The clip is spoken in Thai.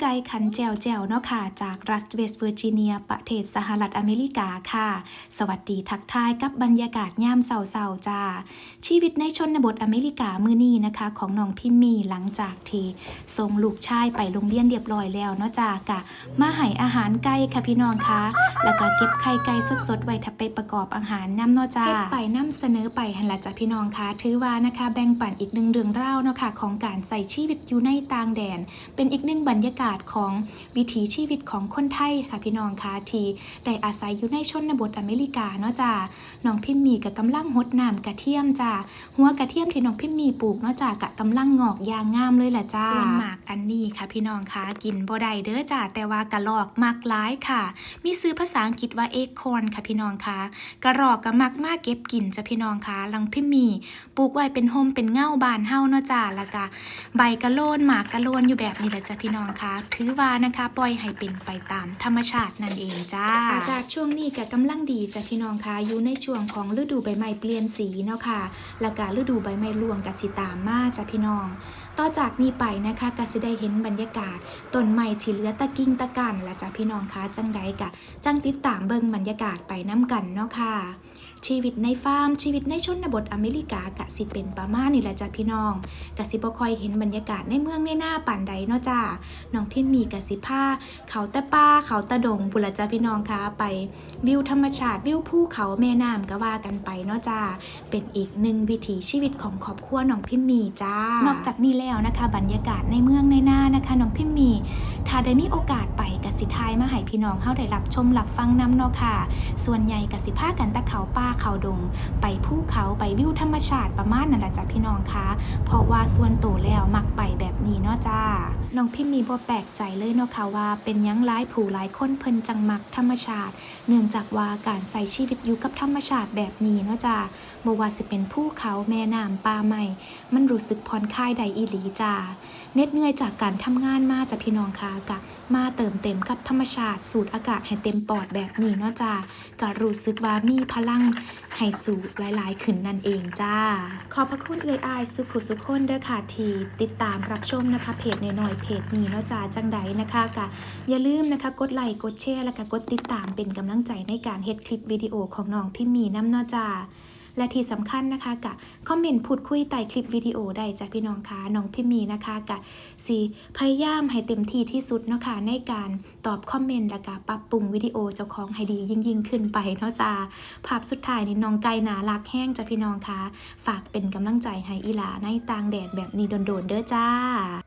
ไก่ขันแจวแจวเนาะค่ะ จากรัฐเวสต์เวอร์จิเนีย ประเทศสหรัฐอเมริกาค่ะ สวัสดีทักทายกับบรรยากาศย่ามเศร้าๆจ้า ชีวิตในชนบทอเมริกามือนี้นะคะ ของน้องพิมมี่หลังจากที่ส่งลูกชายไปโรงเรียนเรียบร้อยแล้วเนาะจ้ากะ มาให้อาหารไก่ค่ะพี่น้องคะแล้วก็เก็บไข่ไก่สดๆไว้ถ้าไปประกอบอาหารน้ำเนาะจ้าเก็บไปน้ำเสนอไปหันละจ้ะพี่น้องคะถือว่านะคะแบ่งปันอีกหนึ่งเรื่องเล่าเนาะค่ะของการใส่ชีวิตอยู่ในต่างแดน เป็นอีกหนึ่งบรรยากาศของวิถีชีวิตของคนไทยค่ะพี่น้องคะที่ได้อาศัยอยู่ในชนบทอเมริกาเนาะจ้าน้องพิมมีกับกำลังหดน้ำกระเทียมจ้าหัวกระเทียมที่น้องพิมมีปลูกเนาะจ้ากะกำลังงอกยางงามเลยแหละจ้าส่วนหมากอันนี้ค่ะพี่น้องคะกินบ่ได้เด้อจ้าแต่ว่ากระลอกมากหลายค่ะ มีซื้อภาษาอังกฤษว่าเอ็กคอนค่ะพี่น้องคะกระรอกก็มักมากเก็บกินจ้ะพี่น้องคะลังพิมมีปลูกไว้เป็นโฮมเป็นเง่าบานเฮาเนาะจ้าแล้วก็ใบกระโลนหมากกระโลนอยู่แบบนี้แหละจ้ะพี่น้องคะถือว่านะคะ ปล่อยให้เป็นไปตามธรรมชาตินั่นเองจ้า อากาศช่วงนี้ก็กำลังดีจ้ะพี่น้องคะอยู่ในช่วงของฤดูใบไม้เปลี่ยนสีเนาะค่ะแล้วก็ฤดูใบไม้ร่วงก็สิตามมาจ้ะพี่น้อง ต่อจากนี้ไปนะคะก็สิได้เห็นบรรยากาศต้นไม้ที่เหลือตะกิ่งตะกันและจ้ะพี่น้องคะจังใดกะจังติดตามเบิ่งบรรยากาศไปน้ำกันเนาะค่ะชีวิตในฟาร์มชีวิตในชนบทอเมริกากะสิเป็นประมาณนี่แหละจ้ะพี่น้องกะสิบ่ค่อยเห็นบรรยากาศในเมืองในหน้าป่านใดเนาะจ้าน้องพิมมีกะสิผ้าเขาตะป้าเขาตะดงบุรจ้ะพี่น้องคะไปวิวธรรมชาติวิวภูเขาแม่น้ำก็ว่ากันไปเนาะจ้าเป็นอีกหนึ่งวิถีชีวิตของครอบครัวน้องพิมมีจ้านอกจากนี้แล้วนะคะ บรรยากาศในเมืองในหน้านะคะน้องพิมมี ถ้าได้มีโอกาสไปกสิทายมาให้พี่น้องเข้าได้รับชมรับฟังน้ำเนาะค่ะ ส่วนใหญ่กสิพากันตะเขาป่าเขาดง ไปภูเขาไปวิวธรรมชาติประมาณนั่นแหละจ้ะพี่น้องคะเพราะว่าส่วนตัวแล้วมักไปแบบนี้เนาะจ้าน้องพิมมีบ่แปลกใจเลยเนาะค่ะว่าเป็นยังหลายผู้หลายคนเพิ่นจังมักธรรมชาติ เนื่องจากว่าการใส่ชีวิตอยู่กับธรรมชาติแบบนี้เนาะจ้าบ่ว่าสิเป็นภูเขาแม่น้ำป่าไม้มันรู้สึกผ่อนคลายได้อีหลีจ้าเน็ดเหนื่อยจากการทำงานมาจากพี่น้องคะกะ มาเติมเต็มกับธรรมชาติ สูดอากาศให้เต็มปอดแบบนี้เนาะจ้ากะรู้สึกว่ามีพลังให้สูดหลายๆ ขึ้นนั่นเองจ้า ขอบพระคุณเอ่ยอายสุขุสุขคนเด้อค่ะที่ติดตามรับชมนะคะเพจหน่อยเพจนี้เนาะจ้าจังใดนะคะกะอย่าลืมนะคะกดไลค์กดแชร์แล้วก็กดติดตามเป็นกำลังใจในการเฮ็ดคลิปวิดีโอของน้องพี่มีน้ำเนาะจ้า และที่สำคัญนะคะกะคอมเมนต์พูดคุยใต้คลิปวิดีโอได้จากพี่น้องคะน้องพี่มีนะคะกะสีพยายามให้เต็มที่ที่สุดเนาะคะในการตอบคอมเมนต์และก็ปรับปรุงวิดีโอเจ้าของให้ดียิ่งยิ่งขึ้นไปเนาะจ้าภาพสุดท้ายนี่น้องไก่หนารักแห้งจ้ะพี่น้องคะฝากเป็นกำลังใจให้อีหลาในต่างแดดแบบนี้โดนๆเด้อจ้า